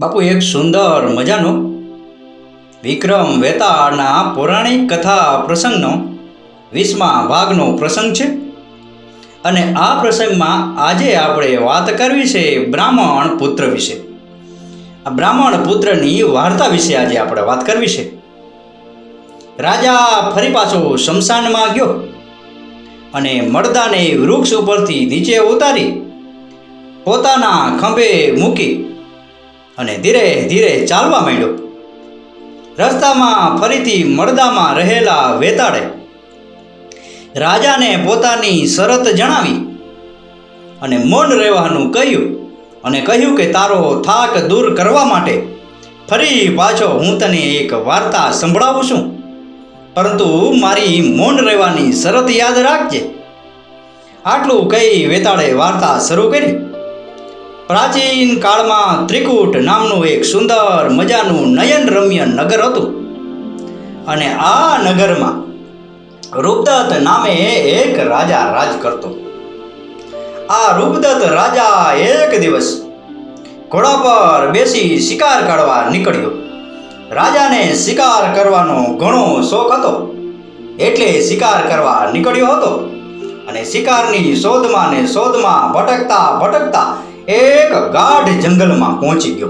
બાપુ, એક સુંદર મજાનો વિક્રમ વેતાળના પૌરાણિક કથા પ્રસંગનો વીસમા ભાગનો પ્રસંગ છે. અને આ પ્રસંગમાં આજે આપણે વાત કરવી છે બ્રાહ્મણ પુત્ર વિશે. આ બ્રાહ્મણ પુત્રની વાર્તા વિશે આજે આપણે વાત કરવી છે. રાજા ફરી પાછો શમશાનમાં ગયો અને મળદાને વૃક્ષ ઉપરથી નીચે ઉતારી પોતાના ખંભે મૂકી અને ધીરે ધીરે ચાલવા માંડ્યો. રસ્તામાં ફરીથી મળદામાં રહેલા વેતાળે રાજાને પોતાની શરત જણાવી અને મૌન રહેવાનું કહ્યું અને કહ્યું કે તારો થાક દૂર કરવા માટે ફરી પાછો હું તને એક વાર્તા સંભળાવું છું. પરંતુ મારી મૌન રહેવાની શરત યાદ રાખજે. આટલું કહી વેતાળે વાર્તા શરૂ કરી. પ્રાચીન કાળમાં ત્રિકૂટ નામનું એક સુંદર મજાનું નયન રમ્ય નગર હતું. અને આ નગરમાં રૂપદત્ત નામે એક રાજા રાજ કરતો. આ રૂપદત્ત રાજા એક દિવસ ઘોડા પર બેસી શિકાર કાઢવા નીકળ્યો. રાજાને શિકાર કરવાનો ઘણો શોખ હતો. એટલે શિકાર કરવા નીકળ્યો હતો. અને શિકારની શોધમાં ને શોધમાં ભટકતા ભટકતા એક ગાઢ જંગલમાં પહોંચી ગયો.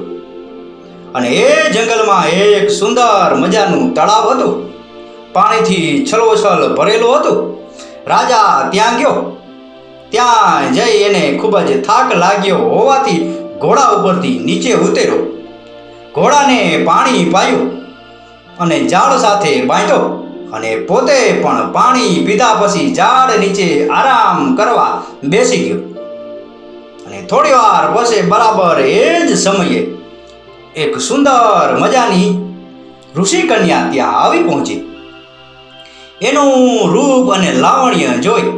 અને એ જંગલમાં એક સુંદર મજાનું તળાવ હતું. પાણીથી છલોછલ ભરેલું હતું. રાજા ત્યાં ગયો. ત્યાં જઈ એને ખૂબ જ થાક લાગ્યો હોવાથી ઘોડા ઉપરથી નીચે ઉતર્યો. ઘોડાને પાણી પાયું અને ઝાડ સાથે બાંધ્યો અને પોતે પણ પાણી પીધા પછી ઝાડ નીચે આરામ કરવા બેસી ગયો. થોડી વાર પછી બરાબર એ જ સમયે એક સુંદર મજાની ઋષિ કન્યા ત્યાં આવી પહોંચી. એનું રૂપ અને લાવણ્ય જોઈ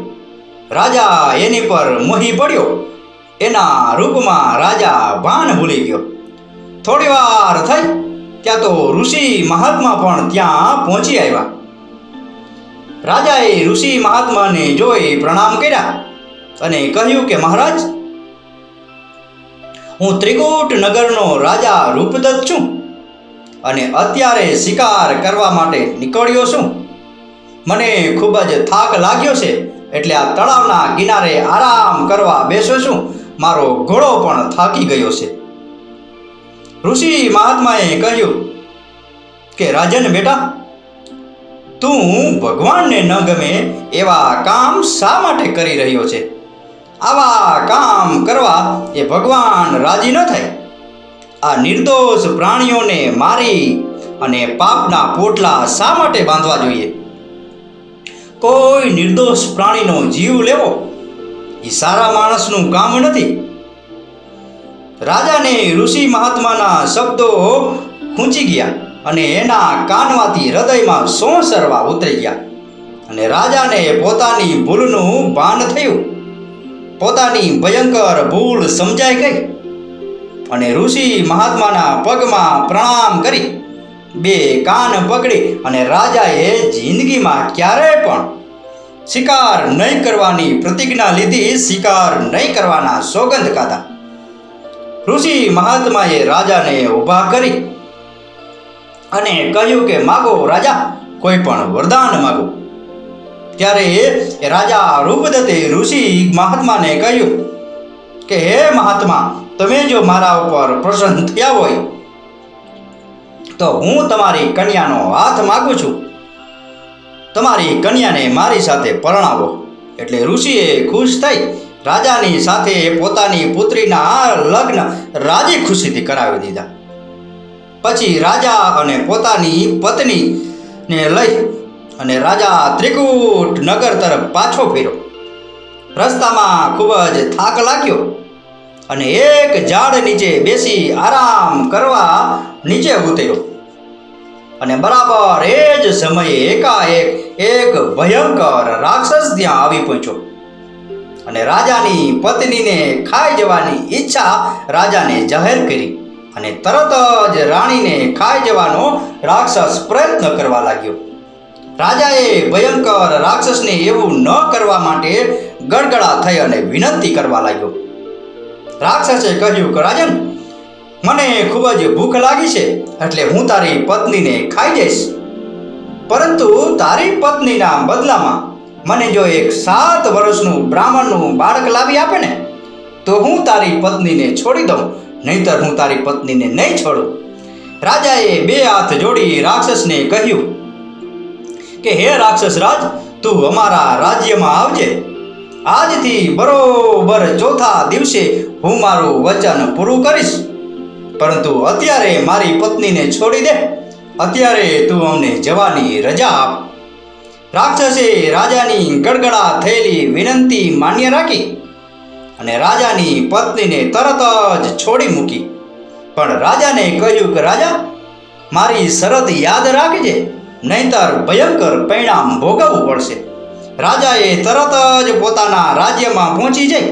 રાજા એની પર મોહી પડ્યો. એના રૂપમાં રાજા ભાન ભૂલી ગયો. થોડી વાર થઈ ત્યાં તો ઋષિ મહાત્મા પણ ત્યાં પહોંચી આવ્યા. રાજાએ ઋષિ મહાત્માને જોઈ પ્રણામ કર્યા અને કહ્યું કે મહારાજ હું ત્રિકૂટ નગરનો રાજા રૂપદત્ત છું અને અત્યારે શિકાર કરવા માટે નીકળ્યો છું. મને ખૂબ જ થાક લાગ્યો છે એટલે આ તળાવના કિનારે આરામ કરવા બેસો છું. મારો ઘોડો પણ થાકી ગયો છે. ઋષિ મહાત્માએ કહ્યું કે, રાજન બેટા, તું ભગવાનને ન ગમે એવા કામ શા માટે કરી રહ્યો છે? આવા કામ કરવા એ ભગવાન રાજી ન થાય. આ નિર્દોષ પ્રાણીઓને મારી અને પાપના પોટલા શા માટે બાંધવા જોઈએ? કોઈ નિર્દોષ પ્રાણીનો જીવ લેવો એ સારા માણસનું કામ નથી. રાજાને ઋષિ મહાત્માના શબ્દો ખૂંચી ગયા અને એના કાનમાંથી હૃદયમાં સોસરવા ઉતરી ગયા અને રાજાને પોતાની ભૂલનું ભાન થયું. પોતાની ભયંકર ભૂલ સમજાઈ ગઈ અને ઋષિ મહાત્માના પગમાં પ્રણામ કરી. બે કાન પકડી અને રાજાએ જિંદગીમાં ક્યારેય પણ શિકાર નહીં કરવાની પ્રતિજ્ઞા લીધી, શિકાર નહીં કરવાના સોગંધ ખાધા. ઋષિ મહાત્માએ રાજાને ઊભા કરી અને કહ્યું કે, માગો રાજા, કોઈ પણ વરદાન માગો. ત્યારે રાજા રૂપદત્તે ઋષિ મહાત્માને કહ્યું કે, હે મહાત્મા, તમે જો મારા ઉપર પ્રસન્ન થયા હોય, તો હું તમારી કન્યાનો હાથ માગું છું. તમારી કન્યાને મારી સાથે પરણાવો. એટલે ઋષિએ ખુશ થઈ રાજાની સાથે પોતાની પુત્રીના લગ્ન રાજી ખુશીથી કરાવી દીધા. પછી રાજા અને પોતાની પત્નીને લઈ અને રાજા ત્રિકૂટ નગર તરફ પાછો ફેર્યો. રસ્તામાં ખૂબ જ થાક લાગ્યો અને એક ઝાડ નીચે બેસી આરામ કરવા નીચે ઉતર્યો. અને બરાબર એ જ સમયે એકાએક એક ભયંકર રાક્ષસ ત્યાં આવી પહોંચ્યો. અને રાજાની પત્નીને ખાઈ જવાની ઈચ્છા રાજાને જાહેર કરી અને તરત જ રાણીને ખાઈ જવાનો રાક્ષસ પ્રયત્ન કરવા લાગ્યો. રાજાએ ભયંકર રાક્ષસને એવું ન કરવા માટે ગડગડા થઈ અને વિનંતી કરવા લાગ્યો. રાક્ષસે કહ્યું કે, રાજન, મને ખૂબ જ ભૂખ લાગી છે, એટલે હું તારી પત્નીને ખાઈ જઈશ પરંતુ તારી પત્નીના બદલામાં મને જો એક સાત વર્ષનું બ્રાહ્મણનું બાળક લાવી આપે ને, તો હું તારી પત્નીને છોડી દઉં, નહીંતર હું તારી પત્નીને નહીં છોડું. રાજાએ બે હાથ જોડી રાક્ષસને કહ્યું કે હે રાક્ષસ રાજ, તું અમારા રાજ્યમાં આવજે. આજથી બરોબર ચોથા દિવસે હું મારું વચન પૂરું કરીશ. પરંતુ અત્યારે મારી પત્નીને છોડી દે. અત્યારે તું અમને જવાની રજા આપ. રાક્ષસે રાજાની ગડગડા થયેલી વિનંતી માન્ય રાખી અને રાજાની પત્નીને તરત જ છોડી મૂકી. પણ રાજાને કહ્યું કે, રાજા, મારી શરત યાદ રાખજે. નહીંતર ભયંકર પરિણામ ભોગવવું પડશે. રાજાએ તરત જ પોતાના રાજ્યમાં પહોંચી જઈ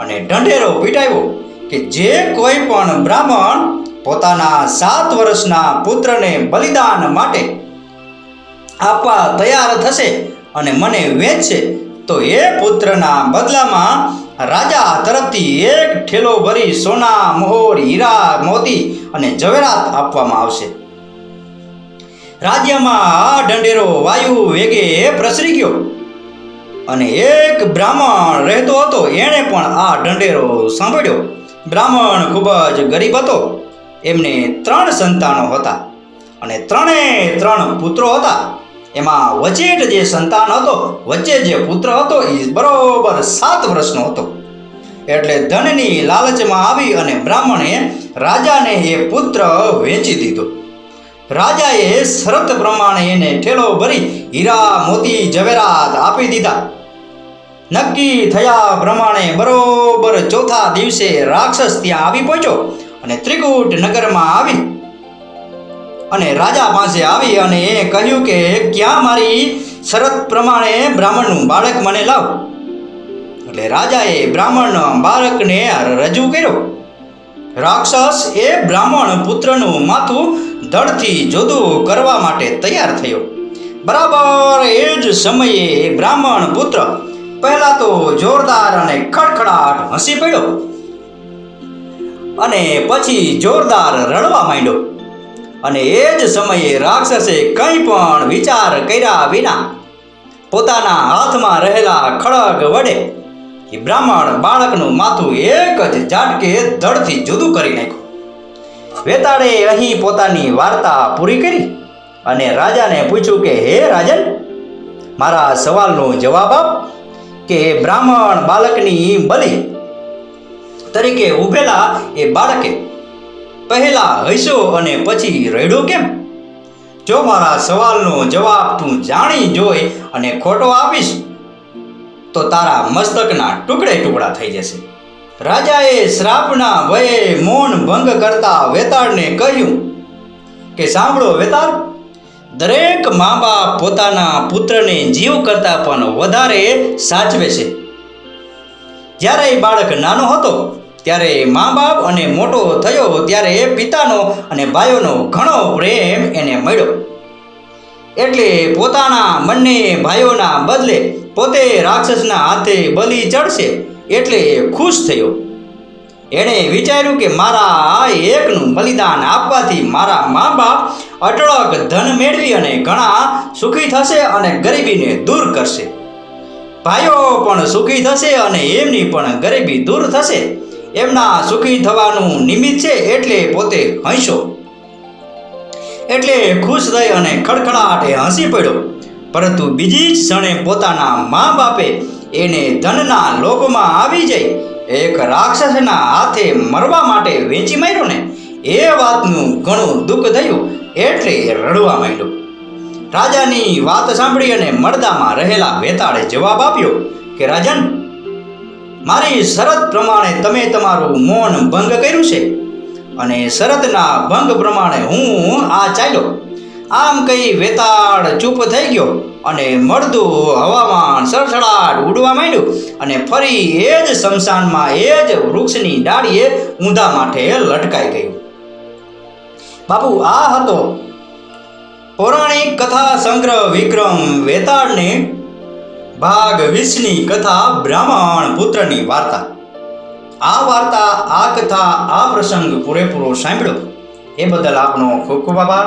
અને ઢંઢેરો પીટાવ્યો કે જે કોઈ પણ બ્રાહ્મણ પોતાના સાત વર્ષના પુત્રને બલિદાન માટે આપવા તૈયાર થશે અને મને વેચશે, તો એ પુત્રના બદલામાં રાજા તરફથી એક ઠેલો ભરી સોના, મોહર, હીરા, મોતી અને ઝવેરાત આપવામાં આવશે. રાજ્યમાં આ ઢંઢેરો વાયુ વેગે પ્રસરી ગયો. અને એક બ્રાહ્મણ રહેતો હતો, એણે પણ આ ઢંઢેરો સાંભળ્યો. બ્રાહ્મણ ખૂબ જ ગરીબ હતો, એમને ત્રણ સંતાનો હતા અને ત્રણે ત્રણ પુત્રો હતા. એમાં વચેટ જે સંતાન હતો, વચ્ચે જે પુત્ર હતો, એ બરોબર સાત વર્ષનો હતો. એટલે ધનની લાલચમાં આવી અને બ્રાહ્મણે રાજાને એ પુત્ર વેચી દીધો. રાજાએ શરત પ્રમાણે એને ઠેલો ભરી હીરા, મોતી જવેરાત આપી દીધા. નક્કી થયા પ્રમાણે બરોબર ચોથા દિવસે રાક્ષસ ત્યાં આવી પહોંચ્યો અને ત્રિકૂટ નગરમાં આવી. અને રાજા પાસે આવી અને એ કહ્યું કે, ક્યાં મારી શરત પ્રમાણે બ્રાહ્મણનું બાળક મને લાવ? એટલે રાજાએ બ્રાહ્મણ બાળકને રજૂ કર્યો. રાક્ષસ એ બ્રાહ્મણ પુત્રનું માથું ધડથી જુદું કરવા માટે તૈયાર થયો. બરાબર એ જ સમયે બ્રાહ્મણ પુત્ર પહેલા તો જોરદાર અને ખડખડાટ હસી પડ્યો અને પછી જોરદાર રડવા માંડ્યો. અને એ જ સમયે રાક્ષસે કંઈ પણ વિચાર કર્યા વિના પોતાના હાથમાં રહેલા ખડગ વડે એ બ્રાહ્મણ બાળકનું માથું એક જ ઝાટકે ધડથી જુદું કરી નાખ્યું. વેતાળે અહીં પોતાની વાર્તા પૂરી કરી અને રાજાને પૂછ્યું કે, હે રાજન, મારા સવાલનો જવાબ આપ કે બ્રાહ્મણ બાળકની બલિ તરીકે ઉભેલા એ બાળકે પહેલા હસ્યો અને પછી રડ્યો કેમ? જો મારા સવાલનો જવાબ તું જાણી જોઈ અને ખોટો આપીશ તો તારા મસ્તકના ટુકડે ટુકડા થઈ જશે. રાજાએ શ્રાપના ભયે મૌન ભંગ કરતા વેતાળને કહ્યું કે સાંભળો વેતાળ, દરેક મા બાપ પોતાના પુત્રને જીવ કરતાં પણ વધારે સાચવે છે. જ્યારે બાળક નાનો હતો, ત્યારે મા બાપ અને મોટો થયો, ત્યારે પિતાનો અને ભાઈઓનો ઘણો પ્રેમ એને મળ્યો. એટલે પોતાના મનને ભાઈઓના બદલે પોતે રાક્ષસના હાથે બલી ચડશે એટલે એ ખુશ થયો. એણે વિચાર્યું કે મારા આ એકનું બલિદાન આપવાથી મારા મા બાપ અટળક ધન મેળવી અને ઘણા સુખી થશે અને ગરીબીને દૂર કરશે. ભાઈઓ પણ સુખી થશે અને એમની પણ ગરીબી દૂર થશે. એમના સુખી થવાનું નિમિત્ત છે એટલે પોતે હંસો. એટલે ખુશ થઈ અને ખડખડાટે હસી પડ્યો. પરંતુ બીજી ક્ષણે પોતાના મા બાપે એને ધનના લોભમાં આવી જઈ એક રાક્ષસના હાથે મરવા માટે વેચી માર્યો ને એ વાતનું ઘણું દુઃખ થયું એટલે રડવા માંડ્યો. રાજાની વાત સાંભળી અને મરદામાં રહેલા વેતાળે જવાબ આપ્યો કે, રાજન, મારી શરત પ્રમાણે તમે તમારું મૌન ભંગ કર્યું છે અને શરતના ભંગ પ્રમાણે હું આ ચાલ્યો. આમ કહી વેતાળ ચૂપ થઈ ગયો અને મળતું હવામાન સળસળાટ ઉડવા માંડ્યું અને ફરી એ જ શમશાનમાં એ જ વૃક્ષની ડાળીએ ઊંધા માથે લટકાઈ ગયું. બાપુ, આ હતો પૌરાણિક કથા સંગ્રહ વિક્રમ વેતાળને ભાગ વીસની કથા બ્રાહ્મણ પુત્રની વાર્તા. આ વાર્તા, આ કથા, આ પ્રસંગ પૂરેપૂરો સાંભળ્યો એ બદલ આપનો ખૂબ ખૂબ આભાર.